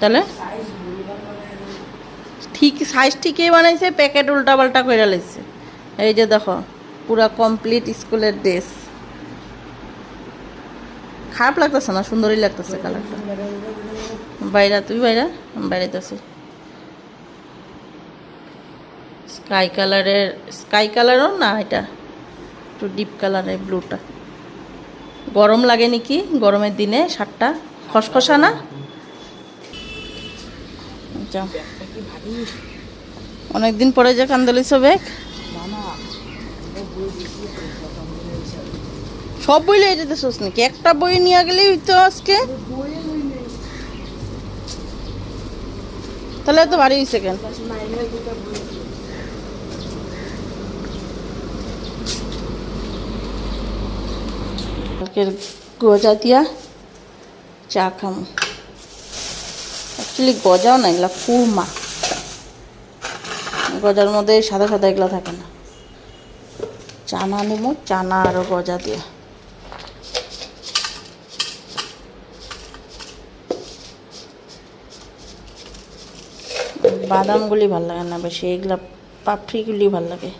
তাহলে? ঠিক সাইজ ঠিকই বানাইছে প্যাকেট উল্টা পাল্টা করে লাইছে। এই যে দেখো, পুরা কমপ্লিট স্কুলের ড্রেস খারাপ লাগতেছে না? সুন্দরই লাগতেছে কালারটা বাইরা তুই বাইরা? বাইরেতেছে স্কাই কালারের স্কাই কালারও না এটা? একটু ডিপ কালারের ব্লুটা গরম লাগে নাকি? গরমের দিনে শার্টটা? খসখসা না? অনেকদিন পরে যে কান্দলি ব্যাগ সব বই লিয়ে যেতে শোস নাকি? একটা বই নিয়ে গেলেই তো আজকে। তাহলে তো ভারী হয়েছে কেন? গজা দিয়া চা খাম। অ্যাকচুয়ালি গজাও না, এগুলা কুরমা গজার মধ্যে সাদা সাদা এগুলো থাকে না। চানা নেব, চানা আরও গজা দিয়ে। বাদামগুলি ভালো লাগে না বেশি, এগুলা পাপড়িগুলি ভালো লাগে।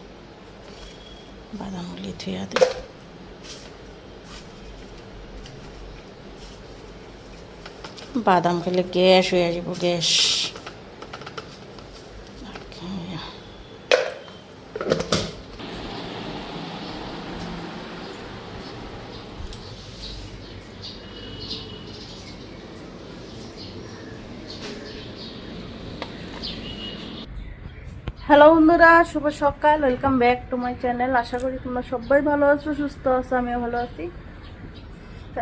বাদামগুলি থুয়া দিই। বাদাম খেলে গ্যাস হয়ে যাব গ্যাস। হ্যালো বন্ধুরা, শুভ সকাল, welcome back to my channel. আশা করি তোমরা সবাই ভালো আছো, সুস্থ আছো, আমিও ভালো আছি।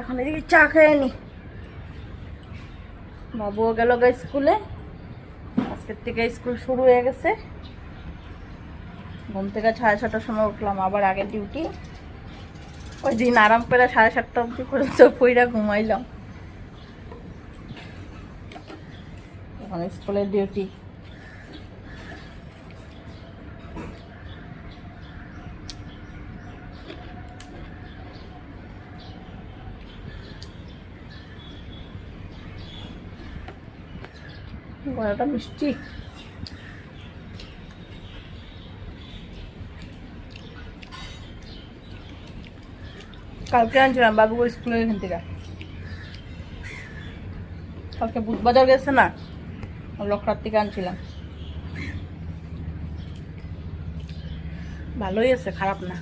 এখন এদিকে চা খেয়ে নি। বাবুও গেল গা স্কুলে। আজকের থেকে স্কুল শুরু হয়ে গেছে। ঘুম থেকে সাড়ে ছটার সময় উঠলাম, আবার আগে ডিউটি। ওই দিন আরাম করে সাড়ে সাতটা অবধি পর্যন্ত পইরা ঘুমাইলাম। এখন স্কুলের ডিউটি। গলাটা মিষ্টি। কালকে আনছিলাম বাবু স্কুলের এখান থেকে। কালকে বুধবাজার গেছে না লক্ষার থেকে আনছিলাম। ভালোই আছে, খারাপ না।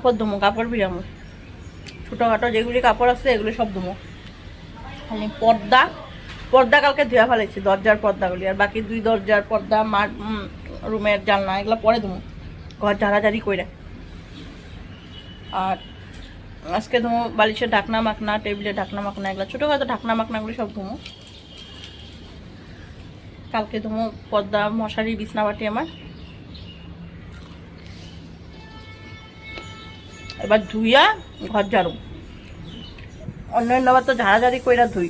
কাপড় ধুমো, কাপড় বিরামো ছোটোখাটো যেগুলি কাপড় আছে, এগুলি সব ধুমো। খালি পর্দা পর্দা কালকে ধুয়া ফেলেছি, দরজার পর্দাগুলি। আর বাকি দুই দরজার পর্দা, মার রুমের জানলা, এগুলো পরে ধুমো। ঘর ঝাড়াঝাড়ি করে আর আজকে ধুমো বালিশের ঢাকনা মাকনা টেবিলের ঢাকনা মাকনা এগুলো ছোটোখাটো ঢাকনা মাকনাগুলি সব ধুমো। কালকে ধুমো পর্দা, মশারি বিছনাবাটি আমার। এবার ধুইয়া ঘর ঝাড়ু। অন্যান্য আবার তো ঝাড়াঝাড়ি কইরা ধুই।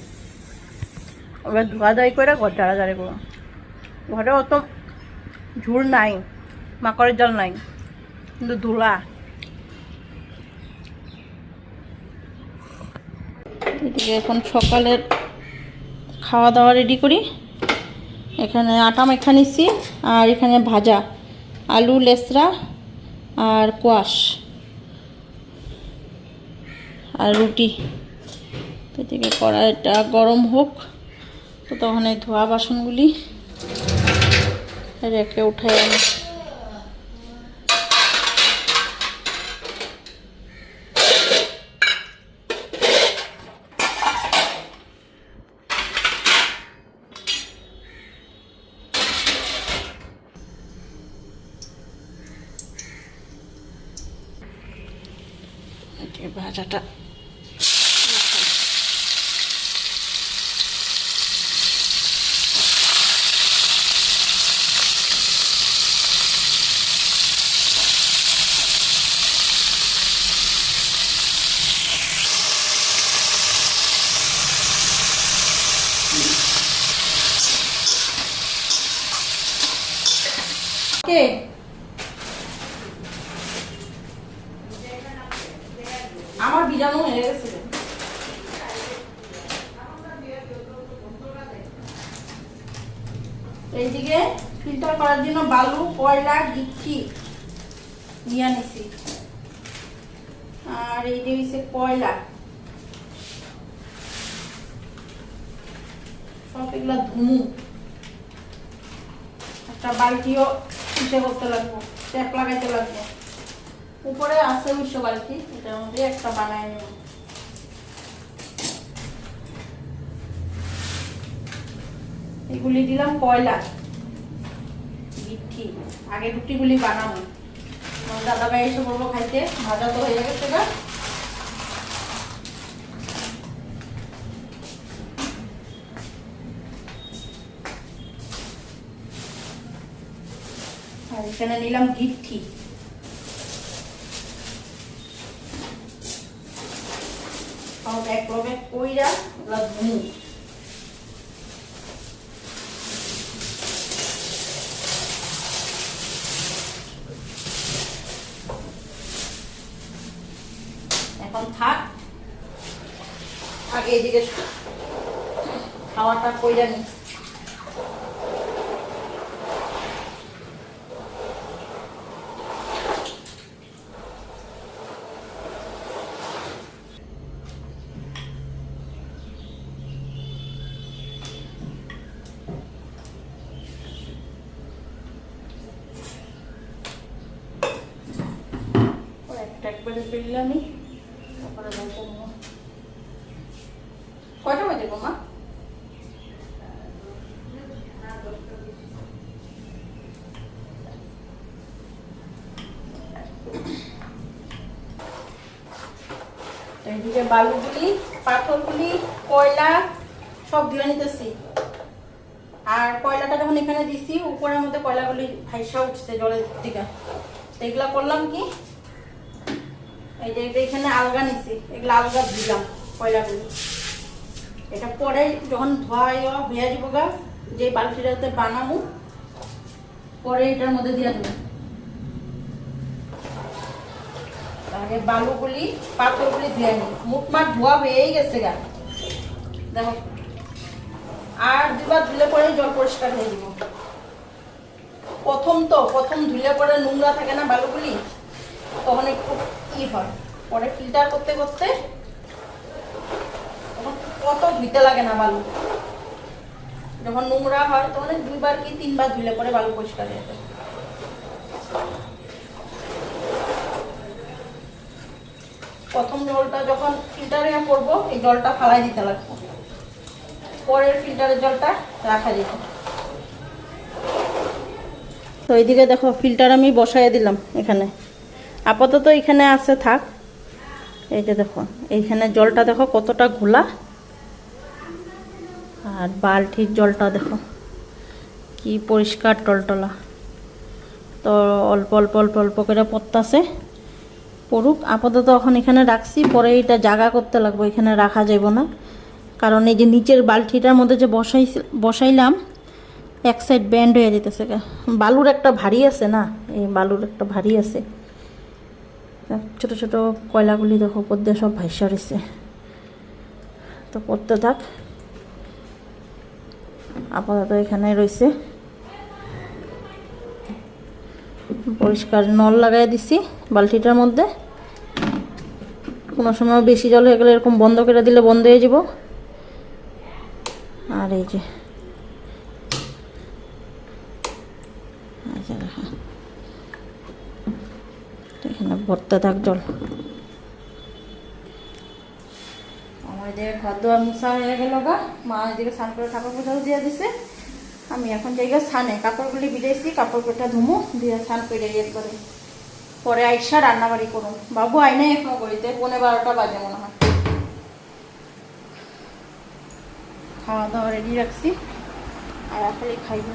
এবার ধোয়াধাই করে ঘর ঝাড়াঝাড়ি করো। ঘরে অত ঝুল নাই, মাকড়ের জল নাই, কিন্তু ধুলা। এদিকে এখন সকালের খাওয়া দাওয়া রেডি করি। এখানে আটা মেখা নিচ্ছি আর এখানে ভাজা, আলু, লেসরা, আর কোয়াশ। আর রুটি। তো এদিকে কড়াইটা গরম হোক। তো তখন এই ধোয়া বাসনগুলি রেখে উঠাই এদিকে ভাজাটা বালু, কয়লা গিচ্ছি নিয়ে নিছি আর এই যে হচ্ছে কয়লা। সব এগুলা ধুমু। একটা বালতিও ইসে করতে লাগবো, ট্যাপ লাগাইতে লাগবো। উপরে আছে উৎস বালতি, এটার মধ্যে একটা বানায় নেব। এগুলি দিলাম কয়লা। আগে রুটিগুলি বানাবো। দাদা ভাই এসে বলব খাইতে, ভাজা তো হয়ে গেছে গা। আর এখানে নিলাম সব এক লগে কইরা ওগুলা এখন থাক আগে এদিকে খাওয়াটা কইরা নি ও একটা একবারে পেলামই তারপরে দেখো কয়টা বাজে গো মা তো এইদিকে বালুগুলি, পাথরগুলি, কয়লা, সব দিয়ে নিতেছি। আর কয়লাটা যখন এখানে দিছি, উপরের মধ্যে কয়লাগুলি ভাইসা উঠছে জলের দিকে। তো করলাম কি? এই যে এখানে আলগা নিছি, এগুলো আলগা দিলাম কয়লাগুলি। এটা পরে যখন ধোয়া হইয়া দিব গা, যে বালতিটাতে বানাবো পরে এটার মধ্যে দিয়ে দেবো। আগে বালুগুলি, পাথরগুলি দিয়ে নি মুখমাট ধোয়া হয়েই গেছে গা। দেখো। আর দুবার ধুলে পরে জল পরিষ্কার হয়ে যাব। প্রথম তো, প্রথম ধুলে পরে নোংরা থাকে না বালুগুলি, তখন একটু ই হয়। পরে ফিল্টার করতে করতে তখন কত ধুইতে লাগে না বালু। যখন নোংরা হয়, তখন দুইবার কি তিনবার ধুলে পরে বালু পরিষ্কার হয়ে যায়। প্রথম জলটা যখন ফিল্টারে করব, এই জলটা ফালাই দিতে লাগবে। পরের ফিল্টারের জলটা রাখা যেত। তো এইদিকে দেখো ফিল্টার আমি বসাই দিলাম এখানে। আপাতত এখানে আছে, থাক। এই যে দেখো, এইখানে জলটা দেখো কতটা ঘোলা। আর বালতির জলটা দেখো, কি পরিষ্কার টলটলা। তো অল্প অল্প অল্প অল্প করে পড়তাছে। পড়ুক। আপাতত এখন এখানে রাখছি, পরে এটা জাগা করতে লাগবে, এখানে রাখা যাব না। কারণ এই যে নিচের বালতিটার মধ্যে যে বসাই, বসাইলাম, এক সাইড ব্যান্ড হয়ে যেতেছে বালুর একটা ভারী আছে না? এই বালুর একটা ভারী আছে। ছোট ছোট কয়লাগুলি দেখো, উপর দিয়ে সব ভাইসা রয়েছে তো করতে থাক। আপাতত এখানে রয়েছে পরিষ্কার নল লাগাই দিছি বালতিটার মধ্যে। কোনো সময় বেশি জল হয়ে গেলে এরকম বন্ধ করে দিলে বন্ধ হয়ে যাব। আর এই যে এখানে ভরতে থাক জল। আমার এদিকে ঘর দোয়ার মুছা হয়ে গেল গা। মা এদিকে স্নান করে ঠাকুর পুজো দিয়ে দিছে। আমি এখন জায়গা স্নানে কাপড়গুলি ভিজাইছি কাপড়টা ধুমু, দিয়ে স্নান করে করে। পরে আইসা রান্না বাড়ি করুন বাবু আইনে এখনও করিতে পৌনে বারোটা বাজে মনে হয়। খাওয়া দাওয়া রেডি রাখছি, আর খালি খাইব।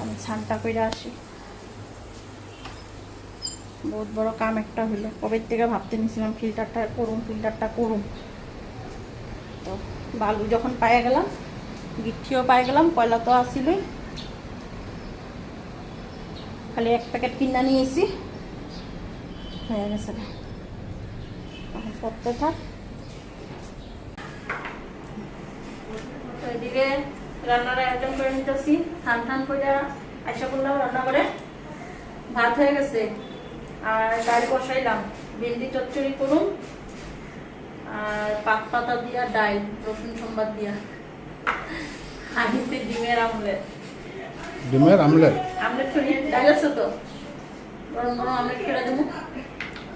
আমি স্নানটা করে আসি। বহুত বড় কাম একটা হইল। কবে থেকে ভাবতে নিছিলাম ফিল্টারটা করুন ফিল্টারটা করুন তো বালু যখন পায়ে গেলাম গিট্টিও পাই গেলাম কয়লা তো আসিলই খালি এক প্যাকেট কিনা নিয়েছি। হয়ে গেছে। করতে থাক। এদিকে রান্না করে ভাত হয়ে গেছে। আর বসাইলাম। ভেন্ডি করুন আর পাতা দিয়া, ডাল, রসুন সম্বাদ দিয়া। ডিমের আমলেট। ডিমের আমলেট? আমলেট করি ডাল আছে তো। গরম গরম আমলেট করে দেবো।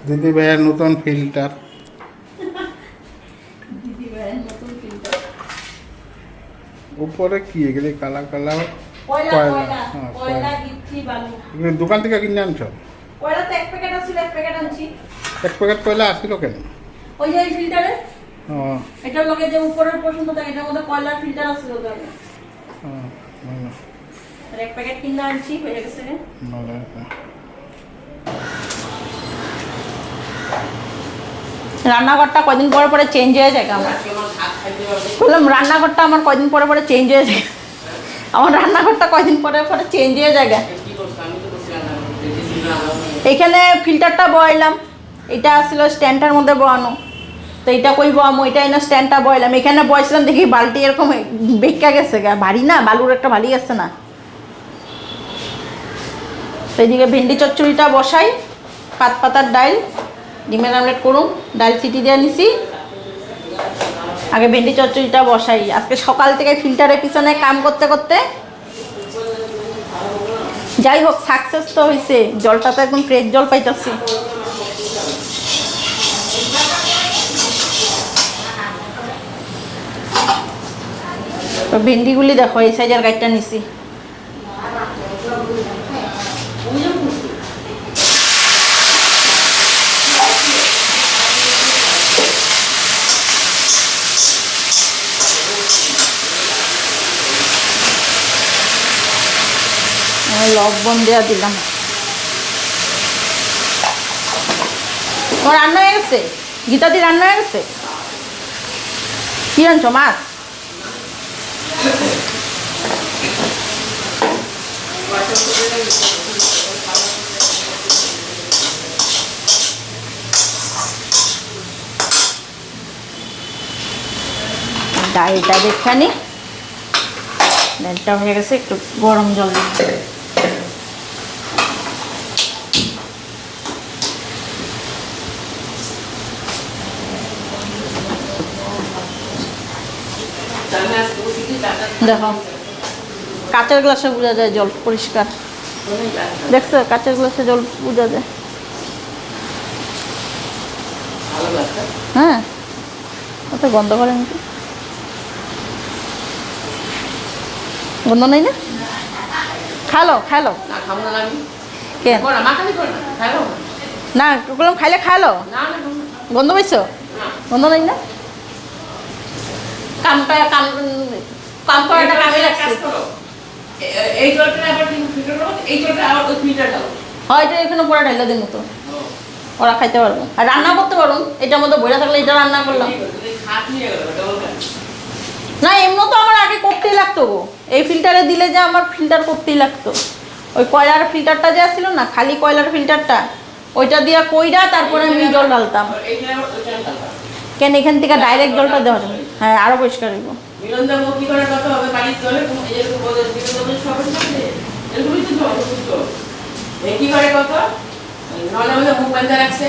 দিদি ভাইয়ের নতুন ফিল্টার। দিদি ভাইয়ের নতুন ফিল্টার। উপরে কি এগুলি? কালা কালা? হ্যাঁ, দোকান থেকে কিনে আনছো? এক প্যাকেট আছিল এক প্যাকেট আনছি। এক প্যাকেট কয়লা আসছিল কেন? ওই যে ফিল্টারে? লগে যে উপরের পছন্দ থাকে এটার মধ্যে কয়লার ফিল্টার আর এক প্যাকেট কিনে আনছি হয়ে গেছে রে। ভালো হয়েছে। রান্নাঘরটা কয়দিন পরে পরে চেঞ্জ হয়ে যায় আমার বললাম রান্নাঘরটা আমার কয়দিন পরে পরে চেঞ্জ হয়ে যায়। আমার রান্নাঘরটা কয়দিন পরে পরে চেঞ্জ হয়ে যায় এখানে ফিল্টারটা বয়লাম। এটা ছিল স্ট্যান্ডটার মধ্যে বয়ানো। তো এটা কই বয়ামো? এটা এনে স্ট্যান্ডটা বয়াইলাম এখানে বয়ছিলাম দেখি বালতি এরকম বেঁকা গেছে গা। ভারী না? বালুর একটা ভারী গেছে না? তো ভেন্ডি চচ্চড়িটা বসাই পাত পাতার ডাল ডিমের আমলেট করুন ডাল চিটি দিয়ে নিছি। আগে ভেন্ডি চচ্চড়িটা বসাই। আজকে সকাল থেকে ফিল্টারের পিছনে কাম করতে করতে যাই হোক সাকসেস তো হয়েছে জলটা তো একদম ফ্রেশ জল পাইতেছি। তো ভেন্ডিগুলি দেখো, এই সাইজের গাইডটা নিছি। লবণ দেওয়া দিলাম। তোমার রান্না হয়ে গেছে? গীতাদি রান্না হয়ে গেছে? কি আনছো মাছ ডালটা দেখখানি ডালটা হয়ে গেছে একটু গরম জল দেখো। কাঁচের গ্লাসে বোঝা যায় জল পরিষ্কার। দেখছ কাঁচের গ্লাসে জল বোঝা যায়। হ্যাঁ ওটা গন্ধ করে নাকি? গন্ধ নেই না? খালো খালো। না খাব না আমি কেন না বললাম খাইলে খালো। গন্ধ পাইছো না। গন্ধ নেই না? কামটা কাম কাম করাটা কামে লাগছে এই জলটা আবার তুমি ফিল্টার করো এই জলটা আবার ওই ফিল্টার ঢালো। হয়তো এখানে পরে ঢাইলা দিন মতো ওরা খাইতে পারব। আর রান্না করতে পারুন এটার মধ্যে বইরা থাকলে এটা রান্না করলাম। না এমনি তো আমার আগে করতেই লাগতো গো। এই ফিল্টারে দিলে যে আমার ফিল্টার করতেই লাগতো। ওই কয়লার ফিল্টারটা যে ছিল না খালি কয়লার ফিল্টারটা ওইটা দিয়া কইরা তারপরে আমি জল ঢালতাম। কেন এখান থেকে ডাইরেক্ট জলটা দেওয়া যাবে। হ্যাঁ আরও পরিষ্কার হইব। মিলন দেবো কি করে কত হবে? বাড়ির জলে এরকম এরকমই তো কি করে কত নলে মধ্যে মুখ বান্ধা রাখছে।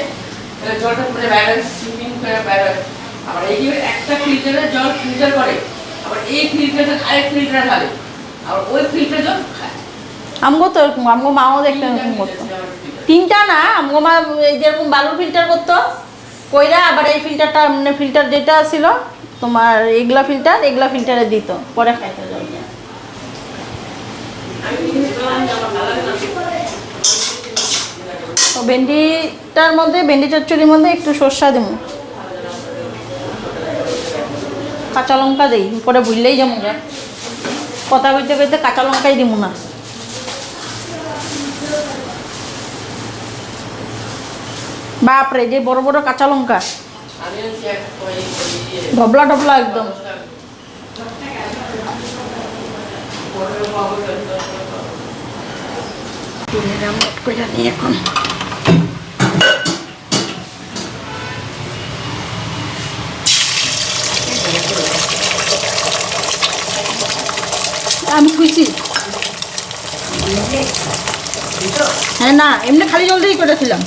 তাহলে জলটা মানে বাইরে সুইমিং করে বাইরে আবার এই একটা ফিল্টারে জল ফিল্টার করে। আবার এই ফিল্টারে আরেক ফিল্টার ঢালে। আবার ওই ফিল্টার জল খায়। আমগো তো এরকম আমগো মাও দেখতে এরকম করতো। তিনটা না আমগো মা যেরকম বালুর ফিল্টার করতো। কইরা আবার এই ফিল্টারটা মানে ফিল্টার যেটা ছিল তোমার এগুলা ফিল্টার, এগুলা ফিল্টারে দিত, পরে খাইতে ভেন্ডিটার মধ্যে, ভেন্ডি চচ্চড়ির মধ্যে একটু সর্ষা দেবো কাঁচা লঙ্কা দিই পরে যাব গা। কথা কইতে কইতে কাঁচা লঙ্কাই দিব না। বাপরে, যে বড় বড় কাঁচা লঙ্কা। ঢবলা ঢবলা একদম। এখন আমি খুঁজছি হ্যাঁ না এমনি খালি জল দিয়েই করেছিলাম।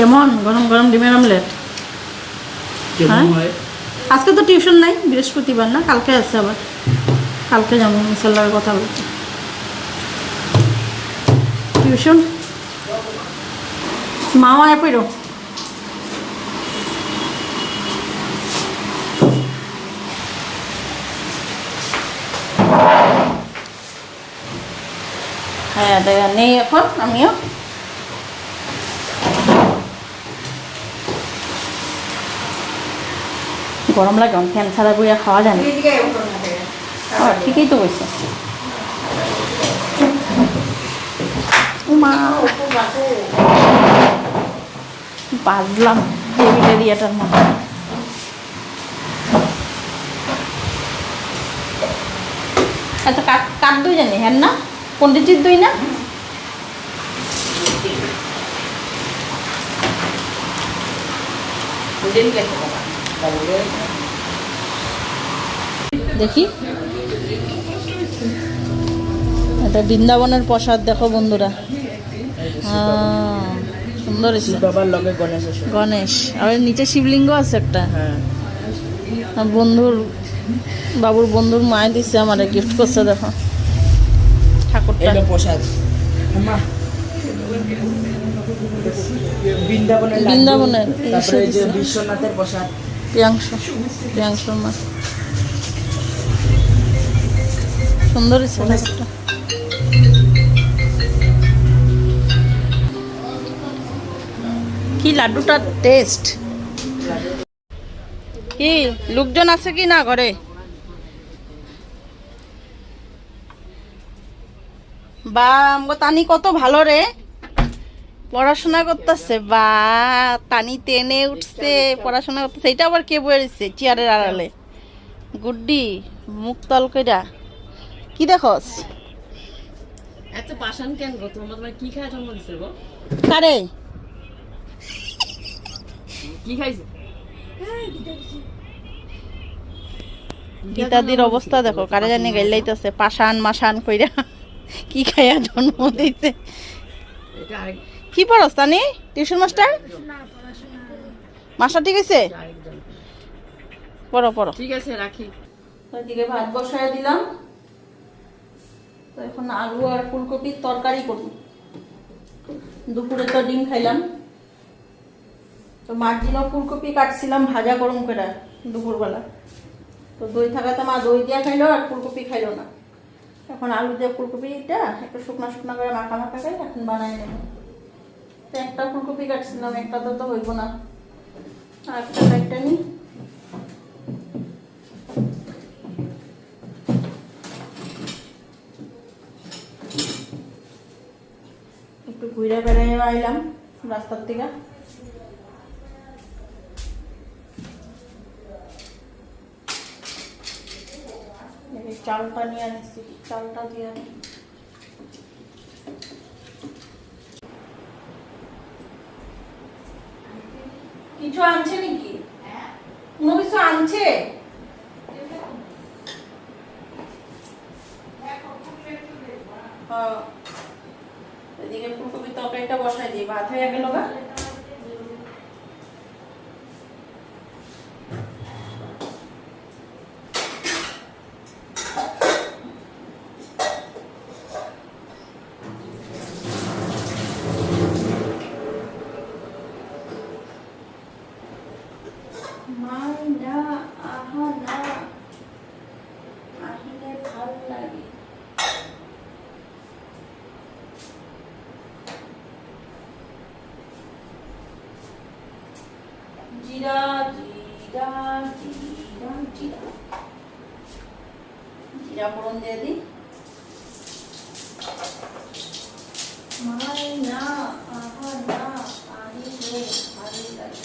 কেমন? গরম গরম ডিমের আমলেট হ্যাঁ? আজকে তো টিউশন নাই বৃহস্পতিবার না? কালকে আছে আবার। কালকে যাব মিসাল্লার কথা বলতে টিউশন? মাও আয় পেরো হ্যাঁ দেখা নেই এখন আমিও। গরম লাগে ফ্যান ছাড়া বইয়া খাওয়া যায় না ঠিকই তো বলছে বাজলাম টেবিলের ইয়েটার মধ্যে আচ্ছা কাঠ কাঠ দই জানি? হ্যাঁ না? পন্ডিতির দই না? দেখি। এটা বৃন্দাবনের প্রসাদ দেখো বন্ধুরা। সুন্দর বাবার লগে গণেশ গণেশ। আর নিচে শিবলিঙ্গ আছে একটা। হ্যাঁ। বন্ধুর বাবুর বন্ধুর মায় দিচ্ছে আমার গিফট করছে দেখো। ঠাকুরটা। প্রসাদ। বৃন্দাবনের। বিশ্বনাথের প্রসাদ। প্রিয়াংশু প্রিয়াংশুর মা। সুন্দর কি লাড্ডুটার টেস্ট কি, লোকজন আছে কি না ঘরে? বা তানি কত ভালো রে। পড়াশোনা করতেছে, বা, তানি টেনে উঠছে, পড়াশোনা করতেছে। এটা আবার কে বলেছে চেয়ারের আড়ালে। গুড্ডি, মুখ তল কইরা। কি দেখস? এত পাষাণ কেন গো? তোমার তোমার কি খায় জন্ম দিছে গো? কারে? কি খাইছে? গীতাদির অবস্থা দেখো কারে জানি গাইলাইতেছে পাশান মাসান কইরা কি খাইয়া জন্ম দিতে কি পড়স তানি? Tuition master? মাস্টার ঠিক আছে পড়ো পড়ো। ঠিক আছে রাখি। ওইদিকে ভাত বসায় দিলাম। তো এখন আলু আর ফুলকপির তরকারি করব। দুপুরে তো ডিম খাইলাম। তো মার্জিনও ফুলকপি কাটছিলাম ভাজা গরম করে দুপুরবেলা। তো দই থাকাতে মা দই দিয়া খাইলো আর ফুলকপি খাইলো না। এখন আলু দিয়ে ফুলকপিটা একটু শুকনো শুকনো করে মাখা মাখা খাই এখন বানাই নেব। তো একটা ফুলকপি কাটছিলাম, একটা তো হইব না। আর একটা একটা নিই একটু ঘুরে বেড়াই আইলাম রাস্তার থেকে চালটা নিয়ে আনিছি চালটা দিয়ে আনি কিছু আনছে নাকি? কোনো কিছু আনছে? হ্যাঁ। এদিকে ফুলকপির তরকারিটা বসাই দিই ভাত হয়ে গেল গা মান্ডা আহা না আহিলে ভালো লাগে জিরা জিরা জিরা জিরা জিরা ফোড়ন দিয়ে দিই মাই না আহা না আহি রে আহি লাগে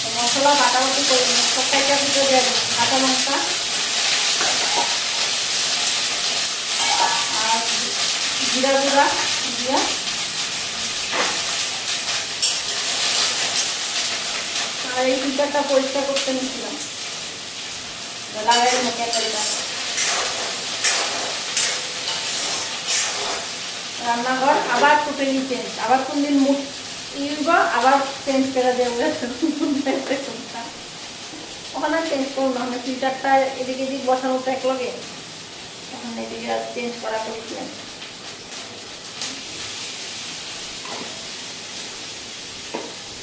তো মশলা বাটাবাটি করে নিই ভিতরে কাঁচা লঙ্কা। আর জিরা গুঁড়া দিয়া। আর এই ফিল্টারটা পরিষ্কার করতে নিয়েছিলাম। লাগাই মুখে রান্নাঘর আবার ফুটে নিচে আবার কোন দিন মুখ ইউব আবার চেঞ্জ করে দেবো। ওখানে চেঞ্জ করব না ফিল্টারটা এদিকে এদিক বসানো তো এক লগে ওখানে এদিকে আর চেঞ্জ করা করছিলাম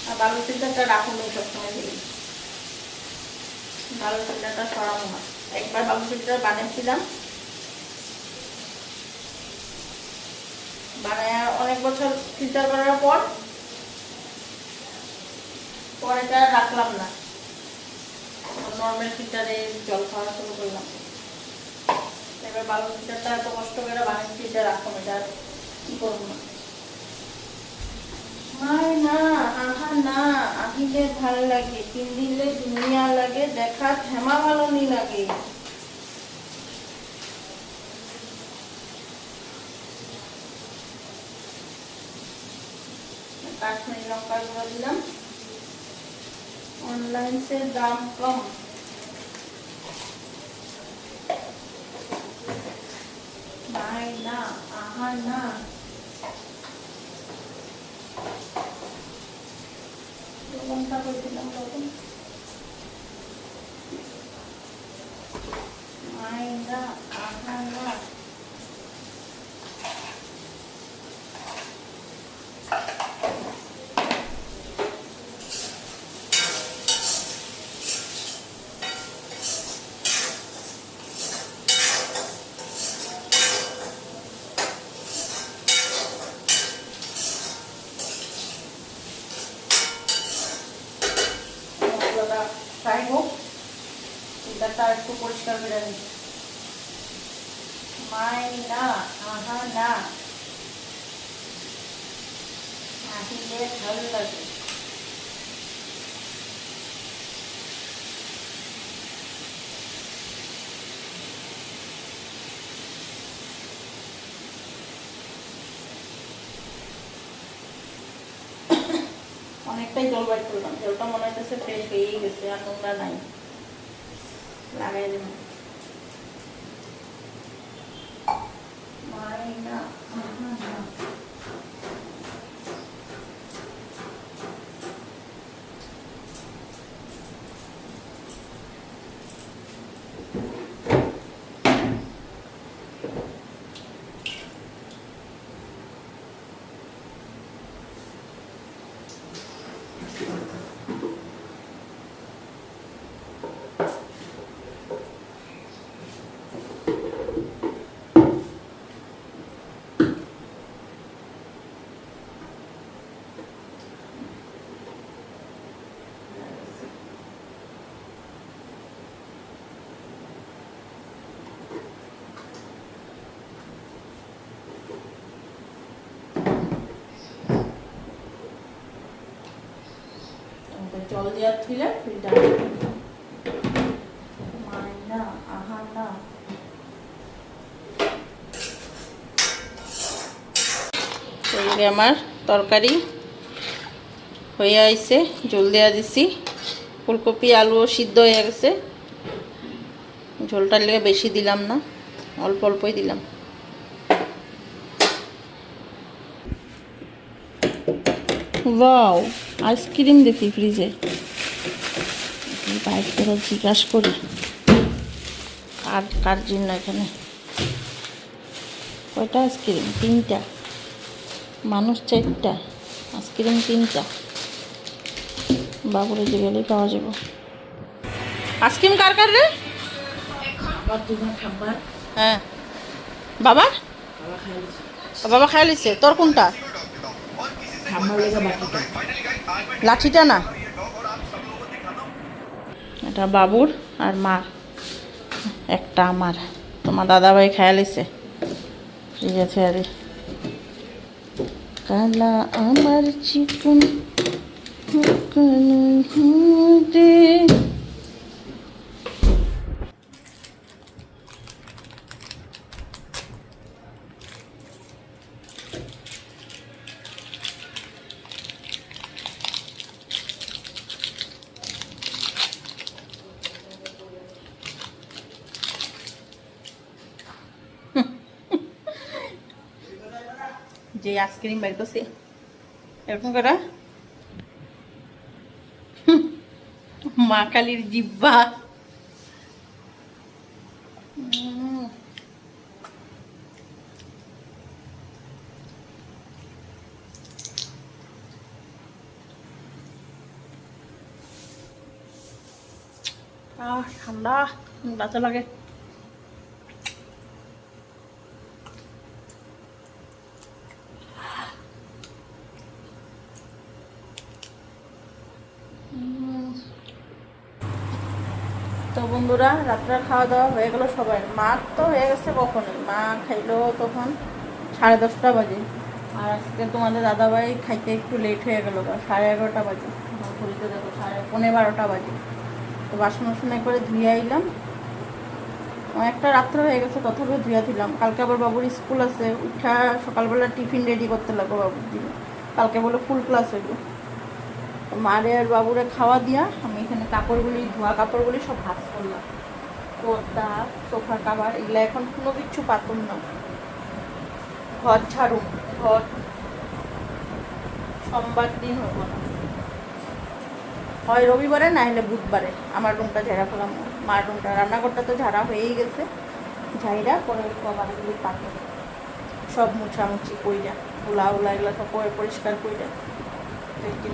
আর। বালু ফিল্টারটা রাখুন সবসময় দিই বালু ফিল্টারটা সরাবো না একবার বালু ফিল্টার বানিয়েছিলাম। বানায় অনেক বছর ফিল্টার করার পর পরেটা রাখলাম না। নর্মাল ফিল্টারে জল খাওয়া শুরু করলাম। এবার বালু ফিল্টারটা এত কষ্ট করে বানিয়েছি এটা রাখলাম এটা কি করব? না না, আহা, না ভালো লাগে দেখাত হেমা ভালনি লাগে। কাশ্মীরি লঙ্কা দিলাম। অনলাইন দাম কম। নাই না আহা না লঙ্কা করে দিলাম তখন নাই না আহা না মশলাটা ফ্রাই হোক ফিল্টারটা একটু পরিষ্কার করে নিই মাই না আহা না আহিলে ভালো লাগে অনেকটাই জল বাইর করলাম। জলটা মনে হইতেছে ফ্রেশ হয়েই গেছে, আর নোংরা নাই। লাগাই দেব মাই না আহা না। আমাদের জল দেওয়ার থুইলে আহা না। এদিকে আমার তরকারি হয়ে আইছে জল দেওয়া দিছি। ফুলকপি আলু সিদ্ধ হয়ে গেছে। ঝোলটার লেগে বেশি দিলাম না অল্প অল্পই দিলাম। ওয়াও আইসক্রিম দেখি ফ্রিজে। বাইক জিজ্ঞাসা করি কার কার জন্য এখানে? কয়টা আইসক্রিম? তিনটা। মানুষ চারটা আইসক্রিম তিনটা। বাবুরে যে গেলেই পাওয়া যাব। আইসক্রিম কার কার রে? হ্যাঁ। বাবা বাবা খাই লিছে তোর কোনটা? লাঠিটা না? এটা বাবুর আর মার। একটা আমার। তোমার দাদাভাই খেয়াল এসে ঠিক আছে, আরে। কালা আমার চিকুন দে। যে আইসক্রিম বের করছে। এরকম করে। মা কালীর জিব্বা ঠান্ডা। বাচ্চা লাগে। তো বন্ধুরা রাত্রে খাওয়া দাওয়া হয়ে গেল সবাই। মা তো হয়ে গেছে কখনই। মা খাইলো তখন সাড়ে দশটা বাজে। আর আজকে তোমাদের দাদাভাই খাইতে একটু লেট হয়ে গেল সাড়ে এগারোটা বাজে। ঘড়িতে দেখো সাড়ে পনেরো বারোটা বাজে। তো বাসন বাসনে করে ধুয়ে আইলাম। অনেকটা রাত্র হয়ে গেছে তথাপি ধুয়ে দিলাম। কালকে আবার বাবুর স্কুল আছে। উঠা সকালবেলা টিফিন রেডি করতে লাগবো বাবুর দিন কালকে বলে ফুল ক্লাস হইব। মারে আর বাবুরে খাওয়া দিয়া আমি এখানে কাপড়গুলি, ধোয়া কাপড়গুলি সব ভাজ করলাম। পর্দা সোফার কাভার, এগুলো এখন কোনো কিছু পাতুম না। ঘর ঝাড়ু ঘর সোমবার দিন হইব না। হয় রবিবারে না হলে বুধবারে। আমার রুমটা ঝাড়া ফেলাম মার রুমটা, রান্নাঘরটা তো ঝাড়া হয়েই গেছে। ঝাইরা পরে কবারগুলি পাকে। সব মুছামুছি কইরা ওলা ওলা এগুলো সব পরে পরিষ্কার কইরা।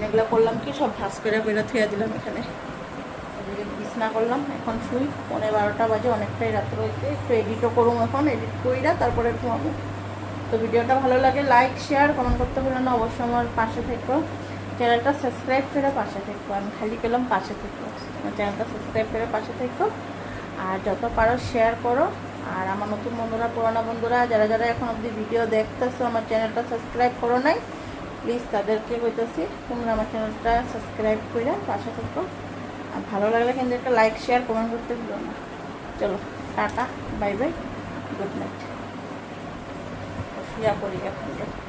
এগুলো করলাম কি, সব ভাস করে বেরো থুয়ে দিলাম এখানে। বিছনা করলাম, এখন শুই। পনেরো বারোটা বাজে, অনেকটাই রাত্র হয়েছে। একটু এডিটও করুম এখন এডিট কইরা তারপরে ঘুমাবো। তো ভিডিওটা ভালো লাগে লাইক শেয়ার কমেন্ট করতে ভুলো না। অবশ্যই আমার পাশে থেকো। চ্যানেলটা সাবস্ক্রাইব করে পাশে থেকো। আমি খালি পেলাম পাশে থেকো। আমার চ্যানেলটা সাবস্ক্রাইব করে পাশে থেকো। আর যত পারো শেয়ার করো। আর আমার নতুন বন্ধুরা, পুরোনো বন্ধুরা, যারা যারা এখন অবধি ভিডিও দেখতেছো, আমার চ্যানেলটা সাবস্ক্রাইব করো নাই। প্লিজ তাদেরকে কইতেছি, তোমরা আমার চ্যানেলটা সাবস্ক্রাইব করে পাশে থাকো। আর ভালো লাগলে কিন্তু একটা লাইক, শেয়ার, কমেন্ট করতে ভুলো না। চলো, tata, bye bye, good night. শুয়া করি এখন।